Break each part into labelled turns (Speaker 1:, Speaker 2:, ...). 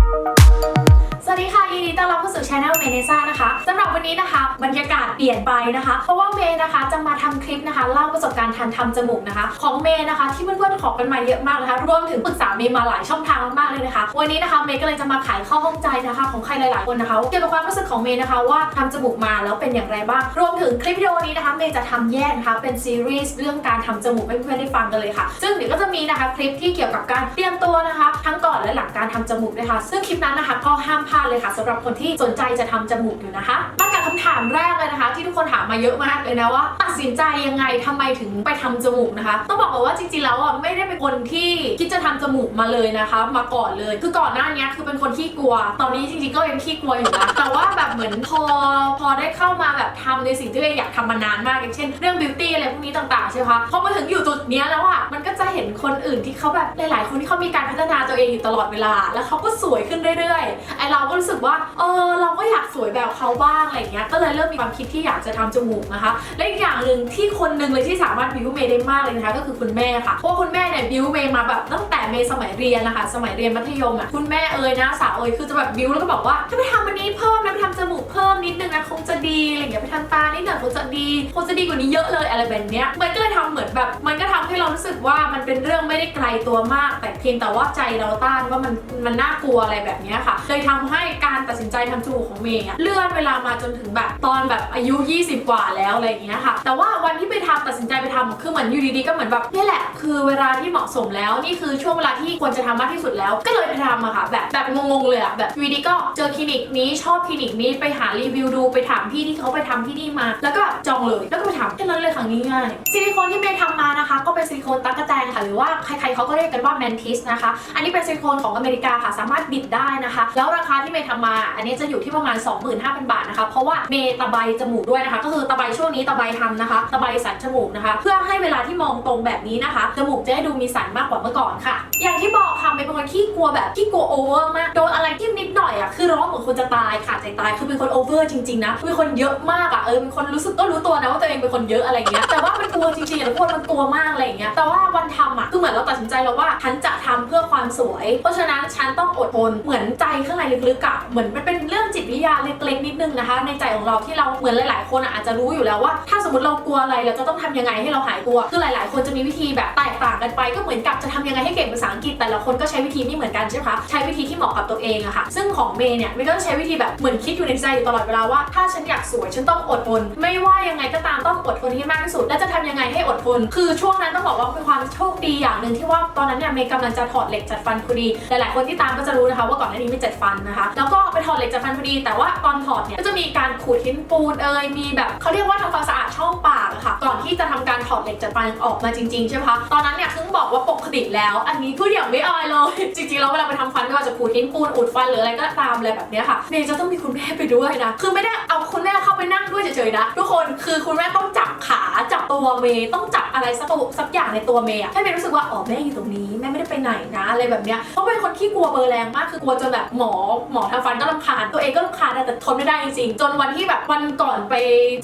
Speaker 1: thank you ยินดีต้อนรับเข้าสู่ช anel เมเนซ่านะคะสำหรับวันนี้นะคะบรรยากาศเปลี่ยนไปนะคะ เพราะว่าเมย์นะคะจะมาทำคลิปนะคะเล่าประสบการณ์การทำจมูกนะคะ ของเมย์นะคะที่เพื่อนๆขอกันมาเยอะมากนะคะรวมถึงปรึกษาเมย์มาหลายช่องทางมากๆเลยนะคะ วันนี้นะคะเมย์ก็เลยจะมาขายข้อข้องใจนะคะ ของใครหลายๆคนนะคะเกี่ยวกับความรู้สึกของเมย์นะคะว่าทำจมูกมาแล้วเป็นอย่างไรบ้างรวมถึงคลิปวิดีโอนี้นะคะเมย์จะทำแยกนะคะเป็นซีรีส์เรื่องการทำจมูกให้เพื่อนๆได้ฟังกันเลยค่ะ ซึ่งเดี๋ยวก็จะมีนะคะคลิปที่เกี่ยวกับการเตรียมตัวนะคะ ทั้งก่อนและหลังการทำจมูกด้วยค่ะซึ่งคลิปนั้นนะคะก็ห้ามพลาดเลยค่ะสำหรับคนที่สนใจจะทำจมูกอยู่นะคะมากับคำถามแรกเลยนะคะ ที่ทุกคนถามมาเยอะมากเลยนะว่า ตัดสินใจยังไงทำไมถึงไปทำจมูกนะคะ ต้องบอกว่าจริงๆแล้วอะไม่ได้เป็นคนที่คิดจะทำจมูกมาเลยนะคะ มาก่อนเลย คือก่อนหน้านี้คือเป็นคนขี้กลัว ตอนนี้จริงๆก็ยังขี้กลัวอยู่นะแต่ว่าแบบเหมือนพอพอได้เข้ามาแบบทำในสิ่งที่เออยากทำมานานมากอย่างเช่นเรื่องบิวตี้อะไรพวกนี้ต่างๆใช่ไหมคะพอมาถึงอยู่จุดนี้แล้วอะมันก็จะเห็นคนอื่นที่เขาแบบหลายๆ คนที่เขามีการพัฒนาตัวเองอยู่ตลอดเวลา แล้วเขาก็สวยขึ้นเรื่อยๆไอเราก็รู้สึกว่าเออเราก็อยากสวยแบบเขาบ้างอะไรเงี้ยก็เลยเริ่มมีความคิดที่อยากจะทำจมูกนะคะ และอีกอย่างหนึ่งที่คนหนึ่งเลยที่สามารถบิวเมย์ได้มากเลยนะคะ ก็คือคุณแม่ค่ะเพราะคุณแม่เนี่ยบิวเมย์มาแบบตั้งแต่เมย์สมัยเรียนนะคะสมัยเรียนมัธยมอะคุณแม่เอ่ยนะสาวเอ่ยคือจะแบบบิวแล้วก็บอกว่าถ้าไปทำอันนี้เพิ่มนะไปทำจมูกเพิ่มนิดนึงนะคงจะดีอะไรอย่างเงี้ยไปทำตานิดหน่อยคงจะดีคงจะดีกว่านี้เยอะเลยอะไรแบบเนี้ยมันก็เลยทำเหมือนแบบ มันก็ทำให้เรารู้สึกว่ามันเป็นเรื่องไม่ได้ไกลตัวมาก แต่เพียงแต่ว่าใจเราต้านว่ามันมันน่ากลัวอะไรแบบเนี้ยค่ะเลยทำให้การตัดสินใจทำจมูกของเมย์อะเลื่อนเวลามาจนถึงแบบตอนแบบอายุ 20 กว่าแล้วอะไรอย่างเงี้ยค่ะ แต่ว่าวันที่ไปทำตัดสินใจไปทำคือเหมือนอยู่ดีๆก็เหมือนแบบนี่แหละ คือเวลาที่เหมาะสมแล้วนี่คือช่วงเวลาที่ควรจะทำมากที่สุดแล้ว ก็เลยไปทำอะค่ะ แบบแบบงงๆเลยอะแบบอยู่ดีก็เจอคลินิกนี้ชอบคลินิกนี้ไปหารีวิวดูไปถามพี่ที่เขาไปทำที่นี่มา แล้วก็จองเลยแล้วก็ไปทำแค่นั้นเลยค่ะง่ายๆซิลิโคนที่เมย์ทำมานะคะ ก็เป็นซิลิโคนตั๊กแตนค่ะหรือว่าใครๆเขาก็เรียกกันว่าแมนทิสนะคะ อันนี้เป็นซิลิโคนของอเมริกาค่ะสามารถบิดได้นะคะ แล้วราคาที่เมย์ทำมาอันนี้จะอยู่ที่ประมาณ 25,000 บาทนะคะ เพราะว่าเมตะไบจมูกด้วยนะคะ ก็คือตะไบช่วงนี้ตะไบทำนะคะ ตะไบสันจมูกนะคะ เพื่อให้เวลาที่มองตรงแบบนี้นะคะ จมูกจะได้ดูมีสันมากกว่าเมื่อก่อนค่ะ อย่างที่บอกค่ะเป็นคนขี้กลัวแบบขี้กลัวโอเวอร์มาก โดนอะไรที่นิดหน่อยอะ คือร้องเหมือนคนจะตายขาดใจตาย คือเป็นคนโอเวอร์จริงๆนะ เป็นคนเยอะมากอะ เออ เป็นคนรู้สึกก็รู้ตัวนะว่าตัวเองเป็นคนเยอะอะไรเงี้ย แต่ว่ามันกลัวจริงๆอะทุกคนมันกลัวมากอะไรเงี้ย แต่ว่าวันทำอะ คือเหมือนเราตัดสินใจแล้วว่าฉันจะทำเพื่อความสวย เพราะฉะนั้นฉันต้องอดทน เหมือนใจข้างในลึกๆอะเหมือนมันเป็นเรื่องจิตวิทยาเล็กๆนิดนึงนะคะ ในใจของเราที่เราเหมือนหลาย ๆ คนอาจจะรู้อยู่แล้วว่า ถ้าสมมติเรากลัวอะไรเราจะต้องทำยังไงให้เราหายกลัวคือหลาย ๆ คนจะมีวิธีแบบแตกต่างกันไปก็เหมือนกับจะทำยังไงให้เก่งภาษาอังกฤษแต่ละคนก็ใช้วิธีไม่เหมือนกันใช่ไหมคะใช้วิธีที่เหมาะกับตัวเองอะค่ะ ซึ่งของเมย์เนี่ยเมย์ก็ใช้วิธีแบบเหมือนคิดอยู่ในใจอยู่ตลอดเวลาว่าถ้าฉันอยากสวยฉันต้องอดทนไม่ว่ายังไงก็ตามต้องอดทนให้มากที่สุด และจะทำยังไงให้อดทน คือช่วงนั้นต้องบอกว่าเป็นความโชคดีอย่างหนึ่งที่ว่าตอนนั้นเนี่ยเมย์กำลังจะถอดเหล็กจัดฟันพอดีหลาย ๆ คนที่ตามก็จะรู้นะคะ ว่าก่อนหน้านี้ไม่จัดฟันนะคะ แล้วก็ไปถอดเหล็กจัดฟันพอดี แต่ว่าตอนถอดเนี่ยก็จะมีการขูดหินปูนเอ่ยมีแบบเขาเรียกว่าทำความสะอาดช่องปากอะค่ะ ก่อนที่จะทำการถอดเหล็กจัดฟันออกมาจริงๆใช่ไหมคะตอนนั้นเนี่ยคือบอกว่าปกติแล้ว อันนี้พูดอย่างไม่อายเลยจริงๆแล้วเวลาไปทำฟันไม่ว่าจะขูดหินปูนอุดฟันหรืออะไรก็ตามอะไรแบบเนี้ยค่ะเมย์จะต้องมีคุณแม่ไปด้วยนะคือไม่ได้เอาคุณแม่เข้าไปนั่งด้วยเฉยๆนะทุกคนคือคุณแม่ต้องจับขาจับตัวเมย์ต้องจับอะไรสักสักอย่างในตัวเมย์ให้เมย์รู้สึกว่าอ๋อแม่อยู่ตรงนี้แม่ไม่ได้ไปไหนนะอะไรแบบเนี้ยเพราเป็นคนที่กลัวเบอร์แรงมากคือกลัวจนแบบหมอหมอทำฟันก็รำคาญตัวเองก็รำคาญแต่ทนไม่ได้จริงๆจนวันที่แบบวันก่อนไป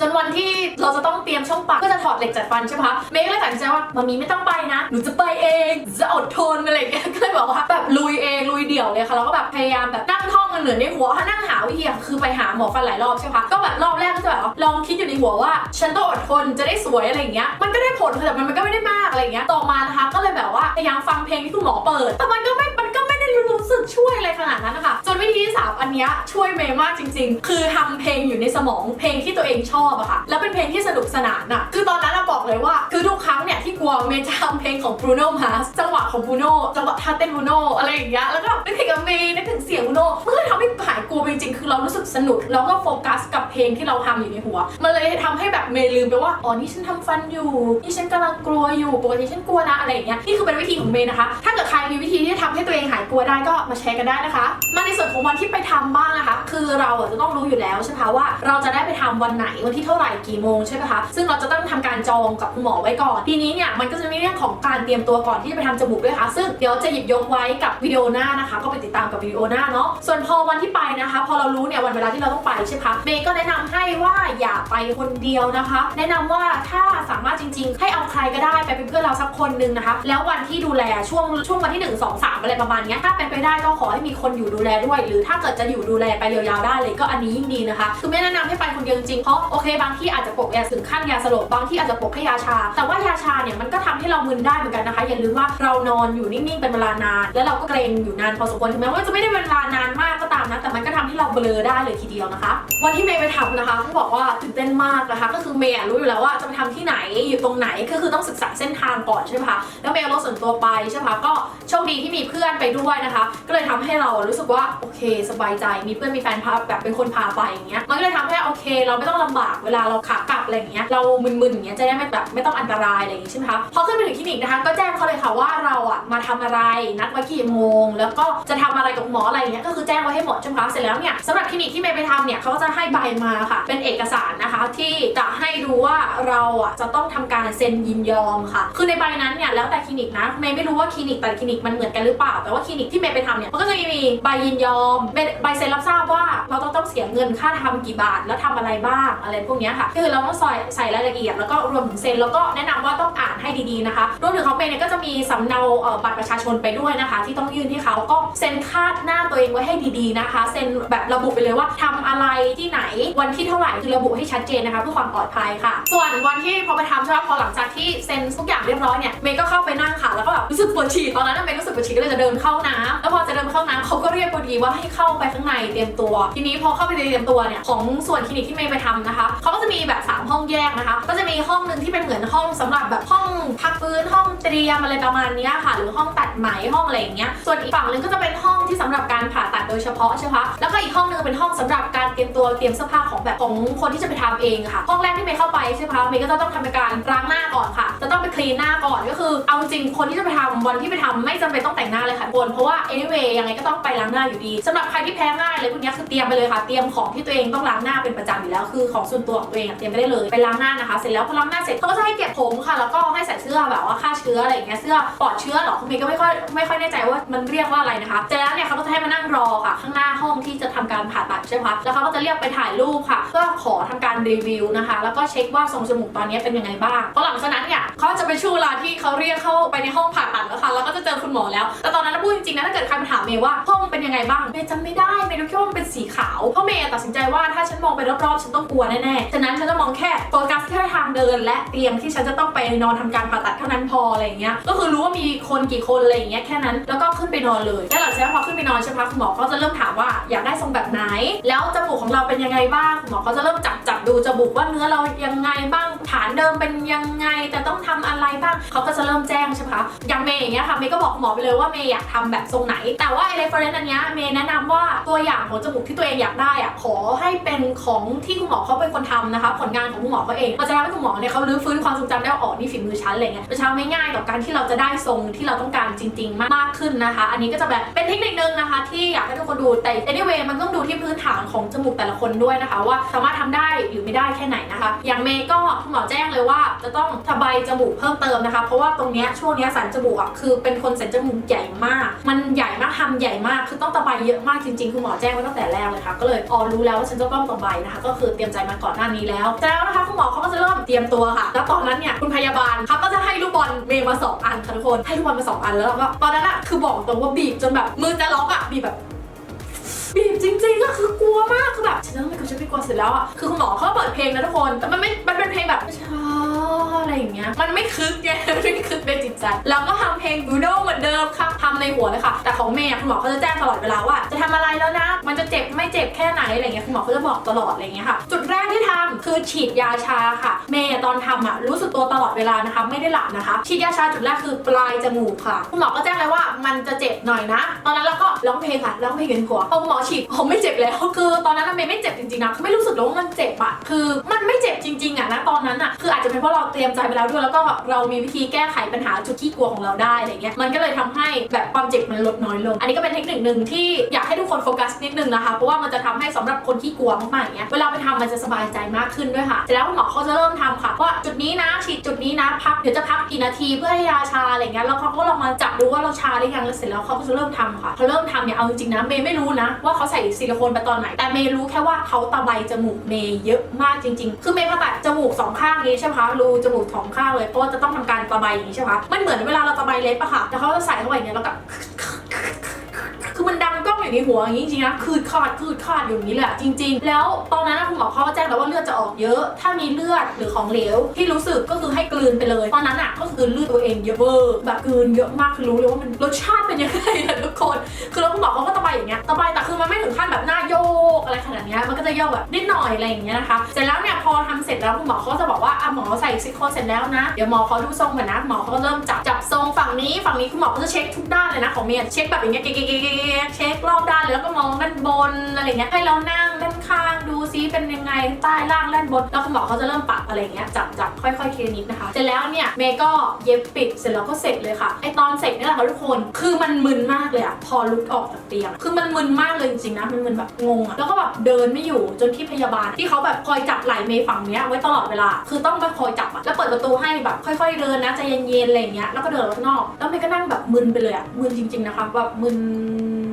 Speaker 1: จนวันที่เราจะต้องเตรียมช่องปากก็จะถอดเหล็กจัดฟันใช่ไหมคะเมย์ก็เลยตัดสินใจว่ามามีไม่ต้องไปนะหนูจะไปเองจะอดทนอะไรอย่างเงี้ยก็เลยบอกว่าแบบลุยเองลุยเดี่ยวเลยค่ะแล้วก็แบบพยายามแบบนั่งท่องกันเหนือในหัวนั่งหาวิธีคือไปหาหมอฟันหลายรอบใช่ไหมคะก็แบบรอบแรกก็จะแบบลองคิดอยู่ในหัวว่า ฉันต้องอดทนจะได้สวยอะไรอย่างเงี้ยมันก็ได้ผลแต่มันมันก็ไม่ได้มากอะไรอย่างเงี้ยต่อมานะคะก็เลยแบบว่าพยายามฟังเพลงที่คุณหมอเปิด แต่มันก็ไม่ มันก็ไม่ได้รู้ สึกช่วยอะไรขนาดนั้นนะคะจนวิธีที่สามอันเนี้ยช่วยเมย์มากจริง ๆ คือทำเพลงอยู่ในสมองเพลงที่ตัวเองชอบอะค่ะ แล้วเป็นเพลงที่สนุกสนานอะคือตอนนั้นเราบอกเลยว่า คือทุกครั้งเนี่ยที่กลัวเมย์จะทำเพลงของ Bruno Mars จังหวะของ Bruno จังหวะท่าเต้น Bruno อะไรอย่างเงี้ยแล้วก็นึกถึงเมย์นึกถึงเสียง Bruno มันก็เลยทำให้หายกลัวไปจริงๆคือเรารู้สึกสนุกแล้วก็โฟกัสกับเพลงที่เราทำอยู่ในหัว มันเลยทำให้แบบเมย์ลืมไปว่าอ๋อนี่ฉันทำฟันอยู่นี่ฉันกำลังกลัวอยู่ปกติฉันกลัวนะอะไรอย่างเงี้ยนี่คือเป็นวิธีของเมย์นะคะ ถ้าเกิดใครมีวิธีที่ทำให้ตัวเองหายกลัวได้ก็มาแชร์กันได้นะคะ มาในส่วนของวันที่ไปทำบ้างนะคะ คือเราจะต้องรู้อยู่แล้วใช่ไหมคะว่าเราจะได้ไปทำวันไหนวันที่เท่าไหร่กี่โมงใช่ไหมคะซึ่งเราจะต้องทำการจองกับคุณหมอไว้ก่อน ทีนี้เนี่ยมันก็จะมีเรื่องของการเตรียมตัวก่อนที่จะไปทำจมูกด้วยค่ะซึ่งเดี๋ยวจะหยิบยกไว้กับวิดีโอหน้านะคะ ก็ไปติดตามกับวิดีโอหน้าเนาะส่วนพอวันที่ไปนะคะ พอเรารู้เนี่ยวันเวลาที่เราต้องไปใช่ไหมคะเมย์ก็แนะนำให้ว่าอย่าไปคนเดียวนะคะ แนะนำว่าถ้าสามารถจริง ๆ ให้เอาใครก็ได้ไปเป็นเพื่อนเราสักคนหนึงนะคะ แล้ววันที่ดูแลช่วงช่วงวันที่ 1 2 3 อะไรประมาณนี้ถ้าเป็นไปได้ก็ขอให้มีคนอยู่ดูแลด้วย หรือถ้าเกิดจะอยู่ดูแลไปยาวๆได้เลยก็อันนี้ยิ่งดีนะคะคือไม่แนะนำให้ไปคนเดียวจริงเพราะโอเคบางที่อาจจะปกยาถึงขั้นยาสลบบางที่อาจจะปกแค่ยาชา แต่ว่ายาชาเนี่ยมันก็ทำให้เรามึนได้เหมือนกันนะคะ อย่าลืมว่าเรานอนอยู่นิ่งๆเป็นเวลานาน แล้วเราก็เกรงอยู่นานพอสมควรถึงแม้ว่าจะไม่ได้เวลานานมากก็ตามนะแต่มันก็ทำให้เราเบลอได้เลยทีเดียวนะคะ วันที่เมย์ไปทำนะคะต้องบอกว่าตื่นเต้นมากนะคะ ก็คือเมย์รู้อยู่แล้วว่าจะไปทำที่ไหนอยู่ตรงไหนก็คือต้องศึกษาเส้นทางก่อนใช่ไหมคะแล้วเมย์รถส่วนตัวไปใช่ไหมคะก็โชคดีที่มีเพื่อนไปด้วยนะคะก็เลยทำให้เรารู้สึกว่าโอเค สบายใจมีเพื่อนมีแฟนพาแบบเป็นคนพาไปอย่างเงี้ยมันก็เลยทำให้โอเค เราไม่ต้องลำบากเวลาเราขากลับ อะไรอย่างเงี้ยเรามึนๆอย่างเงี้ยจะได้ไม่แบบไม่ต้องอันตรายอะไรอย่างงี้ใช่ไหมคะพอขึ้นไปถึงคลินิกนะคะก็แจ้งเขาเลยค่ะว่าเราอะมาทำอะไรนัดไว้กี่โมง แล้วก็จะทำอะไรกับหมออะไรอย่างเงี้ยก็คือแจ้งไว้ให้หมดใช่ไหมคะเสร็จแล้วเนี่ยสำหรับคลินิกที่เมย์ไปทำเนี่ยเขาก็จะให้ใบมาค่ะ เป็นเอกสารนะคะที่จะให้ดูว่าเราอะจะต้องทำการเซ็นยินยอมค่ะ คือในใบนั้นเนี่ยแล้วแต่คลินิกนะเมย์ไม่รู้ว่าคลินิกแต่คลินิกมันเหมือนกันหรือเปล่า แต่ว่าคลินิกที่เมย์ไปทำเนี่ยมันก็จะมีใบยินยอมใบเซ็นรับทราบว่าเราต้องต้องเสียเงินค่าทำกี่บาทแล้วทำอะไรบ้างอะไรพวกนี้ค่ะคือเราต้องใส่ใส่รายละเอียดแล้วก็รวมถึงเซ็นแล้วก็แนะนำว่าต้องอ่านให้ดีๆนะคะรวมถึงของเมย์เนี่ยก็จะมีสำเนาบัตรประชาชนไปด้วยนะคะ ที่ต้องยื่นให้เขาก็เซ็นคาดหน้าตัวเองไว้ให้ดีๆนะคะเซ็นแบบระบุไปเลยว่าทำอะไรที่ไหนวันที่เท่าไหร่คือระบุให้ชัดเจนนะคะเพื่อความปลอดภัยค่ะ ส่วนวันที่พอไปทำใช่ไหมพอหลังจากที่เซ็นทุกอย่างเรียบร้อยเนี่ยเมย์ก็เข้าไปนั่งค่ะแล้วก็แบบรู้สึกปวดฉี่ตอนนั้นเมย์รู้สึกปวดฉี่ก็เลยจะเดินเข้าน้ำแล้วพอจะเดินเข้าน้ำเขาก็เรียกพอดีว่าให้เข้าไปข้างในเตรียมตัว ทีนี้พอเข้าไปเตรียมตัวเนี่ยของส่วนคลินิกที่เมย์ไปทำนะคะเขาก็จะมีแบบสห้องแยกนะคะ ก็จะมีห้องหนึ่งที่เป็นเหมือนห้องสำหรับแบบห้องพักฟื้นห้องเตรียมอะไรประมาณเนี้ยค่ะ หรือห้องตัดไหมห้องอะไรอย่างเงี้ย ส่วนอีกฝั่งหนึ่งก็จะเป็นห้องที่สำหรับการผ่าตัดโดยเฉพาะใช่ไหมคะแล้วก็อีกห้องหนึงเป็นห้องสำหรับการเตรียมตัวเตรียมเสื้อผ้าของแบบของคนที่จะไปทำเองค่ะ ห้องแรกที่เมย์เข้าไปใช่ไหมคะเมย์ก็จะต้องทำการล้างหน้าก่อนค่ะ จะต้องไปคลีนหน้าก่อนก็คือ เอาจริงคนที่จะไปทำวันที่ไปทำไม่จำเป็นต้องแต่งหน้าเลยค่ะทุกคนเพราะว่า anyway ยังไงก็ต้องไปล้างหน้าอยู่ดีสำหรับใครที่แพ้ง่ายอะไรพวกเนี้คือเตรียมไปเลยค่ะ เตรียมของที่ตัวเองต้องล้างหน้าเป็นประจำอยู่แล้วคือของส่วนตัวของตัวเองเตรียมไปได้เลยไปล้างหน้านะคะ เสร็จแล้วพอล้างหน้าเสร็จเขาก็จะให้เก็บผมค่ะ แล้วก็ให้ใส่เสื้อแบบว่าฆ่าเชื้ออะไรอย่างเงี้ยเสื้อปลอดเชื้อหรอคุณเมย์ก็ไม่ค่อยไม่ค่อยแน่ใจว่ามันเรียกว่าอะไรนะคะเสร็จแล้วเนี่ยเขาก็จะให้มานั่งรอค่ะ ข้างหน้าห้องที่จะทำการผ่าตัดใช่ไหมคะแล้วเขาก็จะเรียกไปถ่ายรูปค่ะ เพื่อขอทำการรีวิวนะคะ แล้วก็เช็คว่าทรงจมูกตอนนี้เป็นยังไงบ้างเพราะหลังจากนั้นเนี่ยเขาจะเป็นช่วงเวลาที่เขาเรียกเข้าไปในห้องผ่าตัดแล้วค่ะแล้วก็จะเจอคุณหมอแล้ว แต่ตอนนั้นนะพูดจริงๆนะถ้าเกิดใครมาถามเมย์ว่าห้องเป็นยังไงบ้างเมย์จำไม่ได้เมย์รู้แค่ว่ามันเป็นสีขาวเพราะเมย์ตัดสินใจว่าถ้าฉันมองไปรอบๆฉันต้องกลัวแน่ๆฉะนั้นฉันจะมองแค่โฟกัสแค่ทางเดิน และเตียงที่ฉันจะต้องไปนอนทำการผ่าตัดเท่านั้นพออะไรเงี้ยก็คือรู้ว่ามีคนกี่คนอะไรเงี้ยแค่นั้นแล้วก็ขึ้นไปนอนเลยแล้วหลังจากนั้นพอขึ้นไปนอนใช่ไหมคุณหมอก็จะเริ่มถามว่าอยากได้ทรงแบบไหน แล้วจมูกของเราเป็นยังไงบ้างคุณหมอก็จะเริ่มจับจับดูจมูกว่าเนื้อเรายังไงบ้างฐานเดิมเป็นยังไงแต่ต้องทำอะไรบ้างเขาก็จะเริ่มแจ้งใช่ไหมคะอย่างเมย์อย่างเงี้ยค่ะเมย์ก็บอกหมอไปเลยว่าเมย์อยากทำแบบทรงไหน แต่ว่าไอเรฟเฟรนซ์อันเนี้ยเมย์แนะนำว่าตัวอย่างของจมูกที่ตัวเองอยากได้อะขอให้เป็นของที่คุณหมอเขาเป็นคนทำนะคะผลงานของคุณหมอเขาเองมันจะทำให้คุณหมอเนี่ยเขารื้อฟื้นความทรงจำได้ว่าอ๋อนี่ฝีมือฉันอะไรเงี้ยจะทำให้ง่ายต่อการที่เราจะได้ทรงที่เราต้องการจริง ๆ มากขึ้นนะคะ อันนี้ก็จะแบบเป็นเทคนิคนึงนะคะ ที่อยากให้ทุกคนดูแต่ anyway มันต้องดูที่พื้นฐานของจมูกแต่ละคนด้วยนะคะ ว่าสามารถทำได้หรือไม่ได้แค่ไหนนะคะ อย่างเมย์ก็คุณหมอแจ้งเลยว่า จะต้องทบายจมูกเพิ่มเติมนะคะ เพราะว่าตรงเนี้ยช่วงเนี้ยสันจมูกอะคือเป็นคนสันจมูกใหญ่มาก มันใหญ่มากทำใหญ่มากคือต้องตะไบเยอะมากจริงๆคุณหมอแจ้งไว้ตั้งแต่แรกเลยค่ะก็เลยอ๋อรู้แล้วว่าฉันจะต้องตะไบนะคะ ก็คือเตรียมใจมาก่อนหน้านี้แล้วแล้วนะคะคุณหมอเขาก็จะเริ่มเตรียมตัวค่ะ แล้วตอนนั้นเนี่ยคุณพยาบาลเขาก็จะให้ลูกบอลเมย์มาสองอันค่ะทุกคนให้ลูกบอลมาสองอันแล้วเราก็ตอนนั้นอะคือบอกตรงว่าบีบจนแบบมือจะล็อกอะบีบแบบบีบจริงๆก็คือกลัวมากคือแบบฉันต้องไปกลัวฉันไม่กลัวเสร็จแล้วอะคือคุณหมอเขาเปิดเพลงนะทุกคนแต่มันไม่มันเป็นเพลงแบบช้า อะไรอย่างเงี้ย มันไม่คึกไงมันไม่คึกในจิตใจ แล้วก็ทำเพลงบูโดเหมือนเดิมค่ะทำในหัวเลยค่ะ แต่ของเมย์คุณหมอเขาจะแจ้งตลอดเวลาว่า จะทำอะไรแล้วนะ มันจะเจ็บไม่เจ็บแค่ไหนอะไรเงี้ยคุณหมอเขาจะบอกตลอดอะไรเงี้ยค่ะ จุดแรกที่ทำคือฉีดยาชาค่ะเมย์ตอนทำอะรู้สึกตัวตลอดเวลานะคะ ไม่ได้หลับนะคะ ฉีดยาชาจุดแรกคือปลายจมูกค่ะ คุณหมอก็แจ้งเลยว่ามันจะเจ็บหน่อยนะ ตอนนั้นเราก็ร้องเพลงค่ะร้องเพลงกันหัวพอคุณหมอฉีดผมไม่เจ็บแล้วคือตอนนั้นเมย์ไม่เจ็บจริงๆนะไม่รู้สึกเลยว่ามันเจ็บอะคือมันไม่เจ็บจริงๆอะนะตอนนั้นอะคืออาจจะเป็นเพราะเราเตรียมใจไปแล้วด้วยแล้วก็เรามีวิธีแก้ไขปัญหาจุดที่กลัวของเราได้อะไรเงี้ยมันก็เลยทำให้แบบความเจ็บมันลดน้อยลง อันนี้ก็เป็นเทคนิคหนึ่งที่อยากให้ทุกคนโฟกัสนิดนึงนะคะเพราะว่ามันจะทำให้สำหรับคนที่กลัวมากๆอย่างเงี้ยเวลาไปทำมันจะสบายใจมากขึ้นด้วยค่ะเสร็จแล้วหมอเขาจะเริ่มทำค่ะว่าจุดนี้นะฉีดจุดนี้นะพักเดี๋ยวจะพักกี่นาทีเพื่อให้ยาชาอะไรเงี้ยแล้วเขาก็ลองมาจับดูว่าเราชาหรือยังแล้วเสร็จแล้วเขาก็จะเริ่มทำค่ะพอเริ่มทำเนี่ยเอาจริงๆนะเมย์ไม่รู้นะว่าเขาใส่ซิลิโคนไปตอนไหน แต่เมย์รู้แค่ว่าเขาตะไบจมูกเมย์เยอะมากจริง ๆ คือเมย์ผ่าตัดจมูกสองข้างนี้ใช่ไหมคะรูจมูกสองข้างเลยเพราะว่าจะต้องทำการตะไบอย่างนี้ใช่ไหมคะมันเหมือนเวลาเราตะไบเล็บอะค่ะแล้วเขาจะใส่เข้าไปอย่างเงี้ยแล้วก็คือมันดังก็ องอยู่ในหัวอย่างนี้จริงๆนะคืดขาดคืดขาดอยู่อย่างนี้เลยอะจริง ๆ แล้วตอนนั้นคุณหมอเขาก็แจ้งแล้วว่าเลือดจะออกเยอะ ถ้ามีเลือดหรือของเหลวที่รู้สึกก็คือให้กลืนไปเลย ตอนนั้นอะก็คือเลือดตัวเองเยอะเวอร์แบบกลืนเยอะมากคือรู้เลยว่ามันรสชาติเป็นยังไงอะทุกคน คือแล้วคุณหมอเขาก็ตะไบอย่างเงี้ยตะไบแต่คือมันไม่ถึงขั้นแบบหน้าโยกอะไรขนาดเนี้ยมันก็จะโยกแบบนิดหน่อยอะไรอย่างเงี้ยนะคะเสร็จแล้วเนี่ยพอทำเสร็จแล้วคุณหมอเขาจะบอกว่าอะหมอใส่ซิลิโคนเสร็จแล้วนะเดี๋ยวหมอเขาดูทรงก่อนนะหมอเขาก็เริ่มจับจับทรงฝั่งนี้ฝั่งนี้คุณหมอก็จะเช็คทุกด้านเลยนะของเมียเช็คแบบอย่างเงี้ยเก๊กๆๆๆเช็ครอบด้านเลยแล้วก็มองด้านบนอะไรเงี้ยให้เรานั่งด้านข้างดูซิเป็นยังไงใต้ล่างด้านบนแล้วคุณหมอเขาจะเริ่มปรับอะไรเงี้ยจับจับค่อยๆทีละนิดนะคะเสร็จแล้วเนี่ยเมย์ก็เย็บปิดเสร็จแล้วก็เสร็จเลยค่ะไอตอนเสร็จนี่แหละค่ะทุกคนคือมันมึนมากเลยอะพอลุกออกจากเตียงคือมันมึนมากเลยจริงๆนะมันมึนแบบงงอะแล้วก็แบบเดินไม่อยู่จนที่พยาบาลที่เขาแบบคอยจับไหล่เมย์ฝั่งเนี้ยไว้ตลอดเวลา คือต้องมาคอยจับอะแล้วเปิดประตูให้แบบค่อย ๆ เดินนะใจเย็นๆอะไรเงี้ยแล้วก็เดินออกนอก แล้วเมย์ก็นั่งแบบมึนไปเลยอะมึนจริง ๆนะคะแบบมึน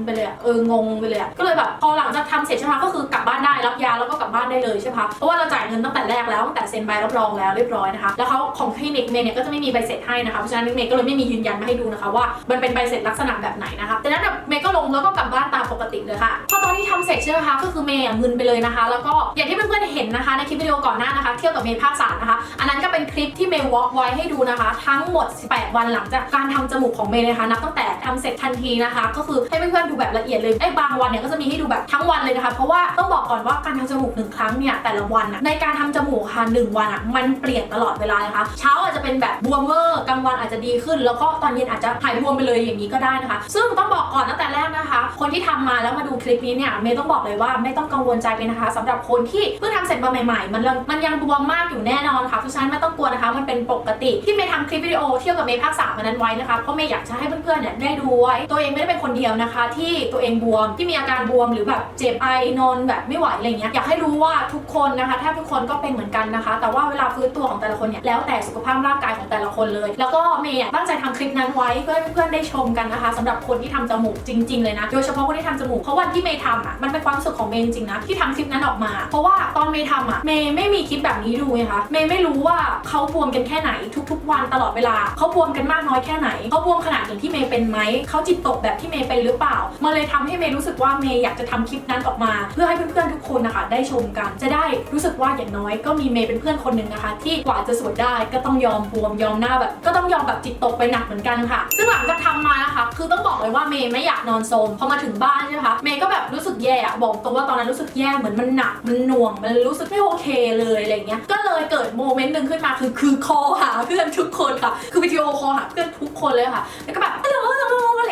Speaker 1: ไปเลยอะเอองงไปเลยอะก็เลยแบบพอหลังจากทำเสร็จใช่ไหมก็คือกลับบ้านได้รับยาแล้วก็กลับบ้านได้เลยใช่ไหมคะเพราะว่าเราจ่ายเงินตั้งแต่แรกแล้วตั้งแต่เซ็นใบรับรองแล้วเรียบร้อยนะคะแล้วเขาของคลินิกเมย์เนี่ยก็จะไม่มีใบเสร็จให้นะคะเพราะฉะนั้นเมย์ก็เลยไม่มียืนยันมาให้ดูนะคะว่ามันเป็นใบเสร็จลักษณะแบบไหนนะคะจากนั้นแบบเมย์ก็ลงแล้วก็กลับบ้านตามปกติเลยค่ะพอตอนที่ทำเสร็จใช่ไหมคะก็คือเมย์มึนไปเลยนะคะ แล้วก็อย่างที่เพื่อนๆเห็นนะคะ ในคลิปวิดีโอก่อนหน้านะคะ เที่ยวกับเมย์ภาคสามนะคะอันนั้นก็เป็นคลิปที่เมย์วอล์กไว้ให้ดูนะคะ ทั้งหมด 18 วันหลังจากการทำจมูกของเมย์นะคะนับตั้งแต่ทำเสร็จทันทีนะคะ ก็คือให้เพื่อนๆดูแบบละเอียดเลยไอ้บางวันเนี่ยก็จะมีให้ดูแบบทั้งวันเลยนะคะ เพราะว่าต้องบอกก่อนว่าการทำจมูกหนึ่งครั้งเนี่ยแต่ละวันอะในการทำจมูกค่ะหนึ่งวันอะมันเปลี่ยนตลอดเวลานะคะ เช้าอาจจะเป็นแบบบวมเวอร์กลางวันอาจจะดีขึ้น แล้วก็ตอนเย็นอาจจะหายบวมไปเลยอย่างนี้ก็ได้นะคะ ซึ่งต้องบอกก่อนตั้งแต่แรกนะคะ คนที่ทำมาแล้วมาดูคลิปนี้เนี่ยเมย์ต้องบอกเลยว่าไม่ต้องกังวลใจไปนะคะสำหรับคนที่เพิ่งทำเสร็จมาใหม่ๆ มันมันยังบวมมากอยู่แน่นอนค่ะเพราะฉะนั้นไม่ต้องกลัวนะคะ มันเป็นปกติที่เมย์ทำคลิปวิดีโอเที่ยวกับเมย์ภาคสามนนั้นไว้นะคะเพราะเมย์อยากจะให้เพื่อนๆเนี่ยได้ดูไว้ตัวเองไม่ได้เป็นคนเดียวนะคะที่ที่ตัวเองบวม ที่มีอาการบวมหรือแบบเจ็บไอนอนแบบไม่ไหวอะไรเงี้ยอยากให้รู้ว่าทุกคนนะคะแทบทุกคนก็เป็นเหมือนกันนะคะ แต่ว่าเวลาฟื้นตัวของแต่ละคนเนี่ยแล้วแต่สุขภาพร่างกายของแต่ละคนเลย แล้วก็เมย์ตั้งใจทำคลิปนั้นไว้เพื่อเพื่อนๆได้ชมกันนะคะสำหรับคนที่ทำจมูกจริง ๆเลยนะโดยเฉพาะคนที่ทำจมูกเพราะวันที่เมย์ทำอะมันเป็นความรู้สึกของเมย์จริงๆนะที่ทำคลิปนั้นออกมา เพราะว่าตอนเมย์ทำอะเมย์ไม่มีคลิปแบบนี้ดูไงคะเมย์ไม่รู้ว่าเขาบวมกันแค่ไหนทุก ๆ วันตลอดเวลาเขาบวมกันมากน้อยแค่ไหนเขาบวมขนาดอย่างที่เมย์เป็นไหมเขาจิตตกแบบที่เมย์เป็นหรือเปล่ามันเลยทำให้เมย์รู้สึกว่าเมย์อยากจะทำคลิปนั้นออกมา เพื่อให้เพื่อนๆทุกคนนะคะได้ชมกัน จะได้รู้สึกว่าอย่างน้อยก็มีเมย์เป็นเพื่อนคนหนึ่งนะคะ ที่กว่าจะสวยได้ก็ต้องยอมบวมยอมหน้าแบบ ก็ต้องยอมแบบจิตตกไปหนักเหมือนกันค่ะ ซึ่งหลังจากทำมานะคะคือต้องบอกเลยว่าเมย์ไม่อยากนอนโซมพอมาถึงบ้านใช่ไหมคะเมย์ก็แบบรู้สึกแย่อะบอกตรงว่าตอนนั้นรู้สึกแย่เหมือนมันหนักมันหน่วงมันรู้สึกไม่โอเคเลยอะไรเงี้ยก็เลยเกิดโมเมนต์หนึ่งขึ้นมาคือคือคอหาเพื่อนทุกคนค่ะ คือวิดีโอคอหาเพื่อนทุกคนเลยค่ะ แล้วก็แบบ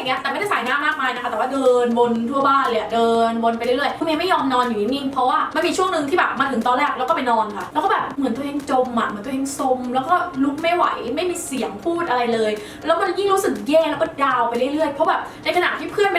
Speaker 1: ฮัลโหลฮัลโหลอะไรเงี้ยแต่ไม่ได้ใส่หน้ามากมายนะคะ แต่ว่าเดินวนทั่วบ้านเลยเดินวนไปเรื่อยๆคุณเมย์ไม่ยอมนอนอยู่นิ่งๆเพราะว่ามันมีช่วงหนึ่งที่แบบมาถึงตอนแรกแล้วก็ไปนอนค่ะ แล้วก็แบบเหมือนตัวเองจมอะเหมือนตัวเองซมแล้วก็ลุกไม่ไหวไม่มีเสียงพูดอะไรเลย แล้วมันยิ่งรู้สึกแย่แล้วก็ดาวไปเรื่อยๆเพราะแบบในขณะที่เพื่อนไป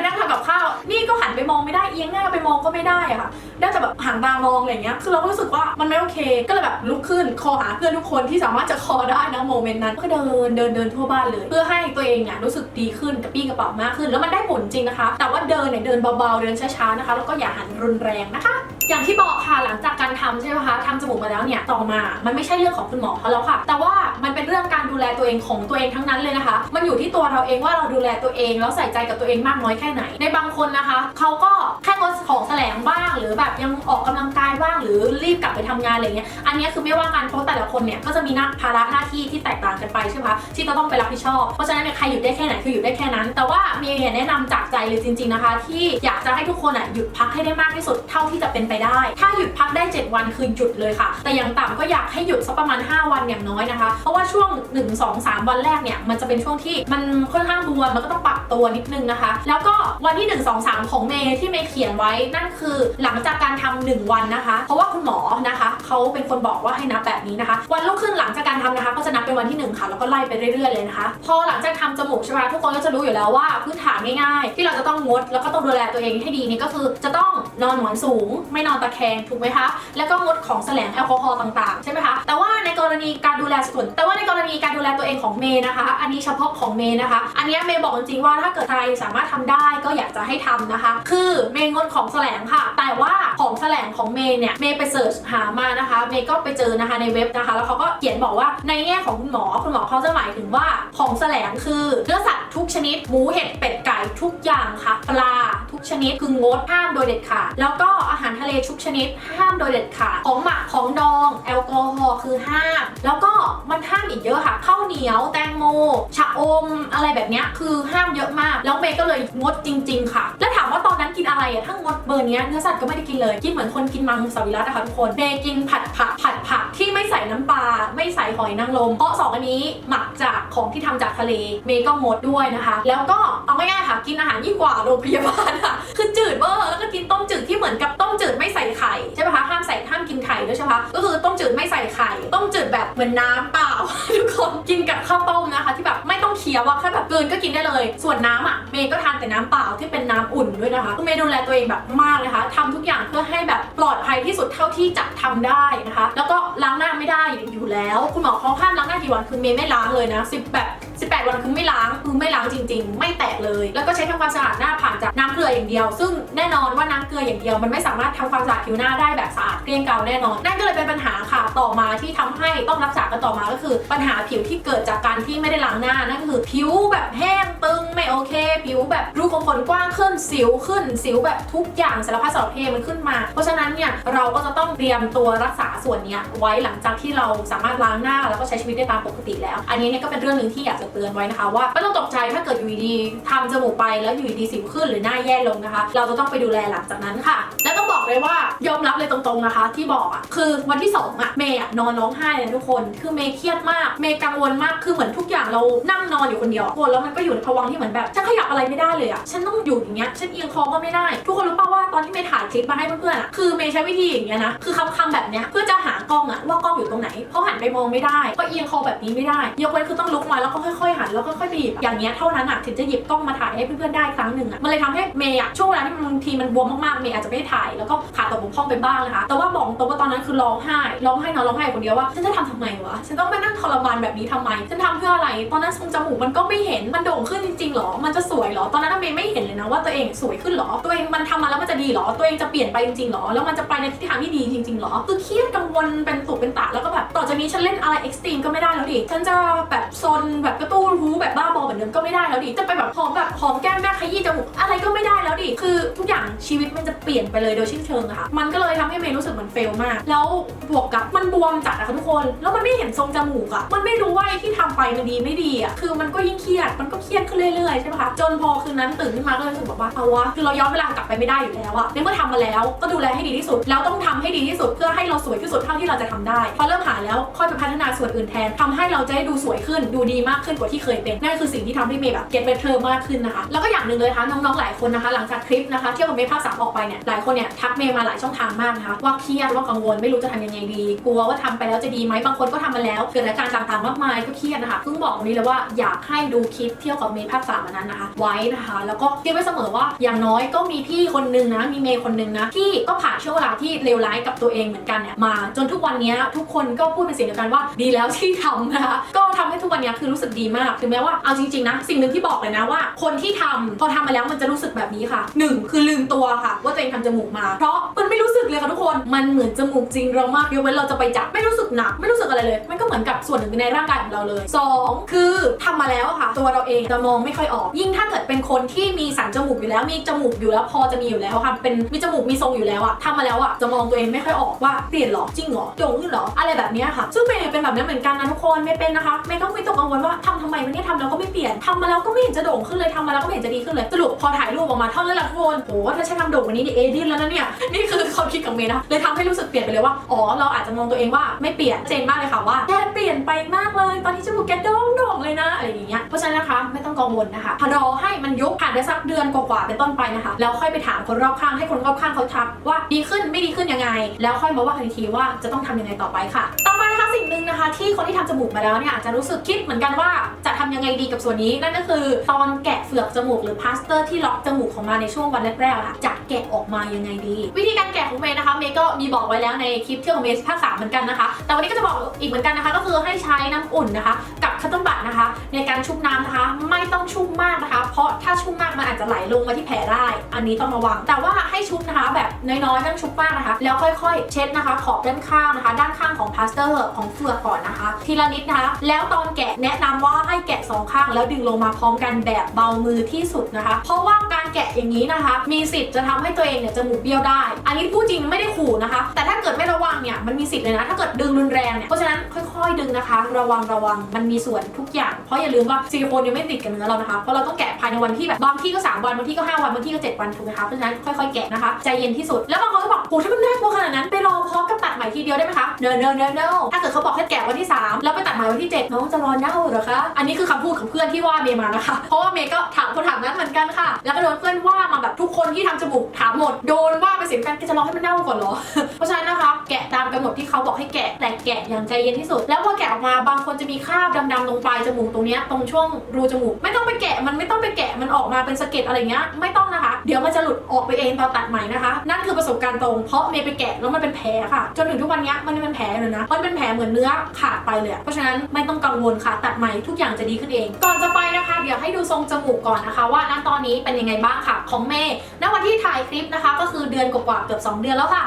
Speaker 1: นี่ก็หันไปมองไม่ได้เอียงหน้าไปมองก็ไม่ได้อะค่ะ ได้แต่แบบหันตามองอะไรเงี้ย คือเราก็รู้สึกว่ามันไม่โอเค ก็เลยแบบลุกขึ้นคอหาเพื่อนทุกคนที่สามารถจะคอได้นะโมเมนต์นั้นก็เดินเดินเดินทั่วบ้านเลย เพื่อให้ตัวเองเนี่ยรู้สึกดีขึ้นกระปี้กระเป๋ามากขึ้น แล้วมันได้ผลจริงนะคะ แต่ว่าเดินเนี่ยเดินเบาๆเดินช้าๆนะคะ แล้วก็อย่าหันรุนแรงนะคะ อย่างที่บอกค่ะหลังจากการทำใช่ไหมคะทำจมูกมาแล้วเนี่ยต่อมา มันไม่ใช่เรื่องของคุณหมอเขาแล้วค่ะ แต่ว่ามันเป็นเรื่องการดูแลตัวเองของตัวเองทั้งนั้นเลยนะคะ มันอยู่ที่ตัวเราเองว่าเราดูแลตัวเองแล้วใส่ใจกับตัวเองมากน้อยแค่ไหน ในบางคนนะคะเขาก็แค่งดของแสลงบ้าง หรือแบบยังออกกำลังกายบ้างหรือรีบกลับไปทำงานอะไรเงี้ยอันนี้คือไม่ว่ากันเพราะแต่ละคนเนี่ยก็จะมีหน้าภาระหน้าที่ที่แตกต่างกันไปใช่ไหมคะที่จะต้องไปรับผิดชอบเพราะฉะนั้นเนี่ยใครหยุดได้แค่ไหนคือหยุดได้แค่นั้น แต่ว่ามย์เนี่ยแนะนำจากใจเลยจริง ๆนะคะ ที่อยากจะให้ทุกคนอะหยุดพักให้ได้มากที่สุดเท่าที่จะเป็นไปได้ ถ้าหยุดพักได้ 7 วันคือหยุดเลยค่ะ แต่อย่างต่ำก็อยากให้หยุดสักประมาณ 5 วันอย่างน้อยนะคะ เพราะว่าช่วง 1 2 3 วันแรกเนี่ยมันจะเป็นช่วงที่มันค่อนข้างบวมมันก็ต้องปรับตัวนิดนึงนะคะ แล้วก็วันที่ 1 2 3 ของเมย์ที่เมย์เขียนไว้นั่นคือหลังจากการทำหนึ่งวันนะคะ เพราะว่าคุณหมอนะคะเขาเป็นคนบอกว่าให้นับแบบนี้นะคะ วันรุ่งขึ้นหลังจากการทำนะคะ ก็จะนับเป็นวันที่หนึ่งค่ะ แล้วก็ไล่ไปเรื่อยๆเลยนะคะ พอหลังจากทำจมูกใช่ไหมทุกคนก็จะรู้อยู่แล้วว่าพื้นฐานง่ายๆ ที่เราจะต้องงดแล้วก็ต้องดูแลตัวเองให้ดีนี่ก็คือจะต้องนอนหมอนสูงไม่นอนตะแคงถูกไหมคะ แล้วก็งดของแสลงแอลกอฮอล์ต่างๆ ใช่ไหมคะ แต่ว่าในกรณีการดูแลส่วน แต่ว่าในกรณีการดูแลตัวเองของเมย์นะคะ อันนี้เฉพาะของเมย์นะคะ อันนี้เมย์บอกจริงๆว่าถ้าเกิดใครสามารถทำได้ก็อยากจะให้ทำนะคะ คือเมย์งดของแสลงค่ะ แต่ว่าของแสลงของเมย์เนี่ย เมย์ไปเสิร์ชหามานะคะ เมย์ก็ไปเจอนะคะในเว็บนะคะ แล้วเขาก็เขียนบอกว่าในแง่ของคุณหมอ คุณหมอเขาจะหมายถึงว่าของแสลงคือเนื้อสัตว์ทุกชนิด หมูเห็ดเป็ดไก่ทุกอย่างค่ะ ปลาทุกชนิดคืองดห้ามโดยเด็ดขาด แล้วก็อาหารทะเลทุกชนิด ห้ามโดยเด็ดขาด ของหมักของดอง แอลกอฮอล์คือห้าม แล้วก็มันห้ามอีกเยอะค่ะข้าวเหนียวแตงโมชะอมอะไรแบบนี้คือห้ามเยอะมาก แล้วเมย์ก็เลยงดจริง ๆ ค่ะ แล้วถามว่าตอนนั้นกินอะไรอะถ้างดเบอร์นี้เนื้อสัตว์ก็ไม่ได้กินเลย กินเหมือนคนกินมังสวิรัตนะคะทุกคนเมย์กินผัดผักผัดผักที่ไม่ใส่น้ำปลาไม่ใส่หอยนางรมเพราะสองอันนี้หมักจากของที่ทำจากทะเลเมย์ก็งดด้วยนะคะ แล้วก็เอาง่ายๆค่ะกินอาหารยิ่งกว่าโรงพยาบาลค่ะคือจืดเบอร์แล้วก็กินต้มจืดที่เหมือนกับ จืดไม่ใส่ไข่ใช่ไหมคะห้ามใส่ห้ามกินไข่ด้วยใช่ไหมคะก็คือต้มจืดไม่ใส่ไข่ต้มจืดแบบเหมือนน้ำเปล่าทุกคนกินกับข้าวต้มนะคะ ที่แบบไม่ต้องเคี้ยวอะแค่แบบกลืนก็กินได้เลย ส่วนน้ำอะเมย์ก็ทานแต่น้ำเปล่าที่เป็นน้ำอุ่นด้วยนะคะคือเมย์ดูแลตัวเองแบบมากเลยนะคะทำทุกอย่างเพื่อให้แบบปลอดภัยที่สุดเท่าที่จะทำได้นะคะ แล้วก็ล้างหน้าไม่ได้อยู่แล้ว คุณหมอเขาห้ามล้างหน้ากี่วันคือเมย์ไม่ล้างเลยนะสิบแบบ 18 วันคือไม่ล้างคือไม่ล้างจริง ๆ ไม่แตะเลย แล้วก็ใช้ทำความสะอาดหน้าผ่านจากน้ำเกลืออย่างเดียว ซึ่งแน่นอนว่าน้ำเกลืออย่างเดียว มันไม่สามารถทำความสะอาดผิวหน้าได้แบบสะอาดเกลี้ยงเกลาแน่นอน นั่นก็เลยเป็นปัญหาค่ะต่อมาที่ทำให้ต้องรักษากันต่อมาก็คือ ปัญหาผิวที่เกิดจากการที่ไม่ได้ล้างหน้านั่นคือ ผิวแบบแห้งตึงไม่โอเค ผิวแบบรูขุมขนกว้างขึ้นสิวขึ้นสิวแบบทุกอย่างสารพัดสารเพมันขึ้นมา เพราะฉะนั้นเนี่ยเราก็จะต้องเตรียมตัวรักษาส่วนนี้ไว้หลังจากที่เราสามารถล้างหน้าแล้วก็ใช้ชีวิตได้ตามปกติแล้ว อันนี้เนี่ยก็เป็นเรื่องหนึ่งที่อยากจะเตือนไว้นะคะว่าไม่ต้องตกใจถ้าเกิดอยู่ดีทำจมูกไปแล้วอยู่ดีสิวขึ้นหรือหน้าแย่ลงนะคะ เราจะต้องไปดูแลหลังจากนั้นค่ะ และต้องบอกเลยว่ายอมรับเลยตรงๆนะคะ ที่บอกอะคือวันที่สองอะเมย์อะนอนร้องไห้เลยทุกคน คือเมย์เครียดมาก เมย์กังวลมากคือเหมือนทุกอย่างเรานั่งนอนอยู่คนเดียวคนแล้วมันก็อยู่ในภวังที่เหมือนแบบฉันขยับอะไรไม่ได้เลยอะฉันต้องอยู่อย่างเงี้ยฉันเอียงคอก็ไม่ได้ ทุกคนรู้ป่าวว่าตอนที่เมย์ถ่ายคลิปมาให้เพื่อนๆอะคือเมย์ใช้วิธีอย่างเงี้ยนะคือคำๆแบบเนี้ยเพื่อจะหากล้องอะว่ากล้องอยู่ตรงไหนเพราะหันไปมองไม่ได้ก็เอียงคอแบบนี้ไม่ได้ ยกเว้นคือต้องลุกมาแล้วก็ค่ค่อยๆหันแล้วก็ค่อยๆบีบอย่างเงี้ยเท่านั้นอะถึงจะหยิบกล้องมาถ่ายให้เพื่อนๆได้ครั้งหนึ่งอะมันเลยทำให้เมย์อะช่วงเวลาที่บางทีมันบวมมากๆเมย์อาจจะไม่ได้ถ่ายแล้วก็ขาดตกบกพร่องไปบ้างนะคะแต่ว่าบอกตรงว่าตอนนั้นคือร้องไห้ร้องไห้นอนร้องไห้คนเดียวว่าฉันจะทำทำไมวะฉันต้องมานั่งทรมานแบบนี้ทำไมฉันทำเพื่ออะไร ตอนนั้นทรงจมูกมันก็ไม่เห็นมันโด่งขึ้นจริงๆหรอ มันจะสวยหรอ ตอนนั้นเมย์ไม่เห็นเลยนะว่าตัวเองสวยขึ้นหรอ ตัวเองมันทำมาแล้วมันจะดีหรอ ตัวเองจะเปลี่ยนไปจริงๆหรอ แล้วมันจะไปในทิศทางที่ดีจริงๆหรอ คือเครียดกังวลเป็นตุเป็นตะแล้วก็แบบต่อจากนี้ฉันเล่นอะไรเอ็กซ์ตรีมก็ไม่ได้แล้วดิ ฉันจะแบบซน ดิมก็ไม่ได้แล้วดิจะไปแบบหอมแบบหอมแก้มแม่ขยี้จมูกอะไรก็ไม่ได้แล้วดิคือทุกอย่างชีวิตมันจะเปลี่ยนไปเลยโดยสิ้นเชิงอะค่ะ มันก็เลยทำให้เมย์รู้สึกเหมือนเฟลมาก แล้วบวกกับมันบวมจัดอะค่ะทุกคน แล้วมันไม่เห็นทรงจมูกอะมันไม่รู้ว่าที่ทำไปมันดีไม่ดีอะคือมันก็ยิ่งเครียดมันก็เครียดขึ้นเรื่อยๆใช่ไหมคะจนพอคืนนั้นตื่นขึ้นมาก็เลยรู้สึกแบบว่าเอาวะคือเราย้อนเวลากลับไปไม่ได้อยู่แล้วอะในเมื่อทำมาแล้วก็ดูแลให้ดีที่สุด แล้วต้องทำให้ดีที่สุดเพื่อให้เราสวยที่สุดเท่าที่เราจะทำได้พอเริ่มหาแล้วค่อยไปพัฒนาส่วนอื่นแทนทำให้เราจะได้ดูสวยขึ้น ดูดีมากขึ้นกว่าที่เคยเป็นนั่นคือสิ่งที่ทำให้เมย์แบบ get better มากขึ้นนะคะ แล้วก็อย่างหนึ่งเลยนะคะน้องๆหลายคนนะคะ หลังจากคลิปนะคะเที่ยวกับเมย์ภาคสามออกไปเนี่ยหลายคนเนี่ยทักเมย์มาหลายช่องทางมากนะคะว่าเครียดว่ากังวลไม่รู้จะทำยังไงดีกลัวว่าทำไปแล้วจะดีไหมบางคนก็ทำมาแล้ว เกิดอาการต่างๆมากมายก็เครียดนะคะเพิ่งบอกวันนี้เลยว่าอยากให้ดูคลิปเที่ยวกับเมย์ภาคสามอันนั้นนะคะ ไว้นะคะ แล้วก็คิดไว้เสมอว่าอย่างน้อยก็มีพี่คนนึงนะมีเมย์คนนึงนะที่ก็ผ่านช่วงเวลาที่เลวร้ายกับตัวเองเหมือนกันเนี่ยมาจนทุกวันนี้ทุกคนก็พูดเป็นเสียงเดียวกันว่าดีแล้วที่ทำนะคะก็ทำให้ทุกวันนี้คือรู้สึกดีมากถึงแม้ว่าเอาจริงๆนะสิ่งหนึ่งที่บอกเลยนะว่า คนที่ทำพอทำมาแล้วมันจะรู้สึกแบบนี้ค่ะหนึ่งคือลืมตัวค่ะ ว่าตัวเองทำจมูกมา เพราะมันไม่รู้สึกเลยค่ะทุกคนมันเหมือนจมูกจริงเรามากยกเว้นเราจะไปจับไม่รู้สึกหนักไม่รู้สึกอะไรเลย มันก็เหมือนกับส่วนหนึ่งในร่างกายของเราเลยสองคือทำมาแล้วค่ะ ตัวเราเองจะมองไม่ค่อยออก ยิ่งถ้าเกิดเป็นคนที่มีสันจมูกอยู่แล้วมีจมูกอยู่แล้วพอจะมีอยู่แล้วค่ะเป็นมีจมูกมีทรงอยู่แล้วอะทำมาแล้วอะจะมองตัวเองไม่ค่อยออกว่าเปลี่ยนหรอจริงหรอโด่งขึ้นหรออะไรแบบนี้ค่ะซึ่งเมย์เป็นแบบนั้นเหมือนกันนะทุกคนไม่เป็นนะคะเมย์ก็ไม่ต้องกังวลว่าทำทำไมวันนี้ทำแล้วก็ไม่เปลี่ยนทำมาแล้วก็ไม่เห็นจะโด่งขึ้นเลยทำมาแล้วก็ไม่เห็นจะดีขึ้นเลยสรุปพอถ่ายรูปออกมาเท่านั้นแหละทุกคนโหถ้าฉันทำโด่งกวันนี้นี่เอดินแล้วนะเนี่ยนี่คือความคิดของเมย์นะเลยทำให้รู้สึกเปลี่ยนไปเลยว่าอ๋อเราอาจจะมองตัวเองว่าไม่เปลี่ยนเจนมากเลยค่ะว่าแกเปลี่ยนไปมากเลย ตอนนี้จมูกแกโด่งโด่งเลยนะอะไรอย่างเงี้ยเพราะฉะนั้นนะคะไม่ต้องกังวลนะคะรอให้มันยุบผ่านไปสักเดือนกว่าๆเป็นต้นไปนะคะ แล้วค่อยไปถามคนรอบข้างให้คนรอบข้างเขาทักว่าดีขึ้นไม่ดีขึ้นยังไง แล้วค่อยมาว่ากันอีกทีว่าจะต้องทำยังไงต่อไปค่ะ ต่อมานะคะสิ่งหนึ่งนะคะ ที่คนที่ทำจมูกมาแล้วเนี่ยอาจจะรู้สึกคิดเหมือนกันว่าจะทำยังไงดีกับส่วนนี้นั่นก็คือตอนแกะเฟือกจมูกหรือพลาสเตอร์ที่ล็อกจมูกของมาในช่วงวันแรกๆอะค่ะจะแกะออกมายังไงดี วิธีการแกะของเมย์นะคะเมย์ก็มีบอกไว้แล้วในคลิปที่ของเมย์ภาคสามเหมือนกันนะคะ แต่วันนี้ก็จะบอกอีกเหมือนกันนะคะ ก็คือให้ใช้น้ำอุ่นนะคะ คัตเติ้ลบัตนะคะ ในการชุบน้ำนะคะ ไม่ต้องชุ่มมากนะคะ เพราะถ้าชุ่มมากมันอาจจะไหลลงมาที่แผลได้ อันนี้ต้องระวัง แต่ว่าให้ชุบนะคะแบบน้อยๆไม่ต้องชุบมากนะคะ แล้วค่อยๆ เช็ดนะคะขอบด้านข้างนะคะ ด้านข้างของพลาสเตอร์ของเฟือกก่อนนะคะ ทีละนิดนะคะ แล้วตอนแกะแนะนำว่าให้แกะสองข้างแล้วดึงลงมาพร้อมกันแบบเบามือที่สุดนะคะ เพราะว่าการแกะอย่างนี้นะคะ มีสิทธิ์จะทำให้ตัวเองเนี่ยจมูกเบี้ยวได้ อันนี้พูดจริงไม่ได้ขู่นะคะ แต่ถ้าเกิดไม่ระวังเนี่ยมันมีสิทธิ์เลยนะ ถ้าเกิดดึงรุนแรงเนี่ย เพราะฉะนั้นค่อย ๆ ดึงนะคะ ระวังระวังมันมีส่วนทุกอย่าง เพราะอย่าลืมว่าซิลิโคนยังไม่ติดกับเนื้อเรานะคะ เพราะเราต้องแกะภายในวันที่แบบบางที่ก็ 3 วันบางที่ก็ 5 วันบางที่ก็ 7 วันถูกไหมคะ เพราะฉะนั้นค่อยๆแกะนะคะ ใจเย็นที่สุด แล้วบางคนก็บอกโหถ้ามันน่ากลัวขนาดนั้นไปรอพร้อมกับตัดใหม่ทีเดียวได้ไหมคะ no no no no ถ้าเกิดเขาบอกให้แกะวันที่ 3 แล้วไปตัดใหม่วันที่ 7 น้องจะรอเน่าเหรอคะ อันนี้คือคำพูดของเพื่อนที่ว่าเมย์มานะคะ เพราะว่าเมย์ก็ถามคนถามนั้นเหมือนกันค่ะ แล้วก็โดนเพื่อนว่ามาแบบทุกคนที่ทำจมูกถามหมด โดนว่าไปเสียงกันแกจะรอให้มันเน่าก่อนเหรอ เพราะฉะนั้นนะคะ แกะตามกำหนดที่เขาบอกให้แกะแต่แกะอย่างใจเย็นที่สุด แล้วพอแกะออกมาบางคนจะมีคราบดำตรงปลายจมูกตรงเนี้ยตรงช่วงรูจมูก ไม่ต้องไปแกะมันไม่ต้องไปแกะมันออกมาเป็นสะเก็ดอะไรเงี้ยไม่ต้องนะคะ เดี๋ยวมันจะหลุดออกไปเองตอนตัดใหม่นะคะ นั่นคือประสบการณ์ตรงเพราะเมย์ไปแกะแล้วมันเป็นแผลค่ะจนถึงทุกวันเนี้ยมันเป็นแผลเลยนะมันเป็นแผลเหมือนเนื้อขาดไปเลยเพราะฉะนั้นไม่ต้องกังวลค่ะตัดใหม่ทุกอย่างจะดีขึ้นเอง ก่อนจะไปนะคะ เดี๋ยวให้ดูทรงจมูกก่อนนะคะ ว่าณตอนนี้เป็นยังไงบ้างค่ะของเมย์ณวันที่ถ่ายคลิปนะคะ ก็คือเดือนกว่าๆเกือบสองเดือนแล้วค่ะ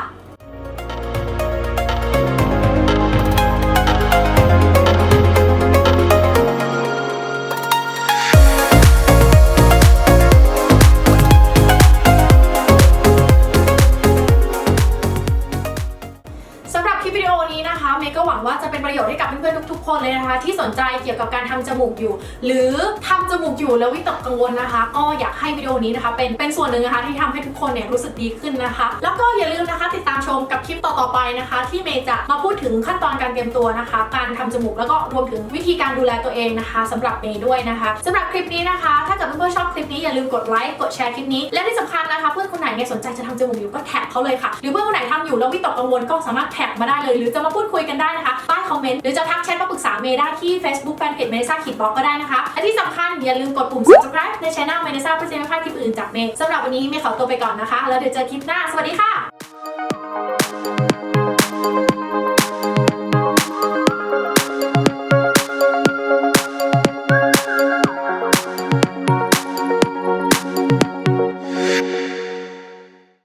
Speaker 1: เกี่ยวกับการทำจมูกอยู่ หรือทำจมูกอยู่แล้ววิตกกังวลนะคะ ก็อยากให้วิดีโอนี้นะคะ เป็นเป็นส่วนหนึ่งนะคะที่ทำให้ทุกคนเนี่ยรู้สึกดีขึ้นนะคะ แล้วก็อย่าลืมนะคะติดตามชมกับคลิปต่อๆไปนะคะ ที่เมย์จะมาพูดถึงขั้นตอนการเตรียมตัวนะคะ การทำจมูกแล้วก็รวมถึงวิธีการดูแลตัวเองนะคะสำหรับเมย์ด้วยนะคะสำหรับคลิปนี้นะคะ ถ้าเกิดเพื่อนๆชอบคลิปนี้อย่าลืมกดไลค์กดแชร์คลิปนี้และที่สำคัญนะคะ เพื่อนคนไหนเนี่ยสนใจจะทำจมูกอยู่ก็แท็กเขาเลยค่ะหรือเพื่อนคนไหนทำอยู่แล้ววิตกกังวลก็สามารถแท็กมาได้เลย หรือจะมาพูดคุยกันได้นะคะใต้คอมเมนต์หรือจะทักแชทมาปรึกษาเมย์ได้ที่ Facebook Fanpage เมซ่าขีดบล็อกก็ได้นะคะ และที่สำคัญอย่าลืมกดปุ่ม subscribe ในช่องเมซ่าเพื่อจะไม่พลาดคลิปอื่นจากเมย์สำหรับวันนี้เมย์ขอตัวไปก่อนนะคะ แล้วเดี๋ยวเจอคลิปหน้า สวัสดีค่ะ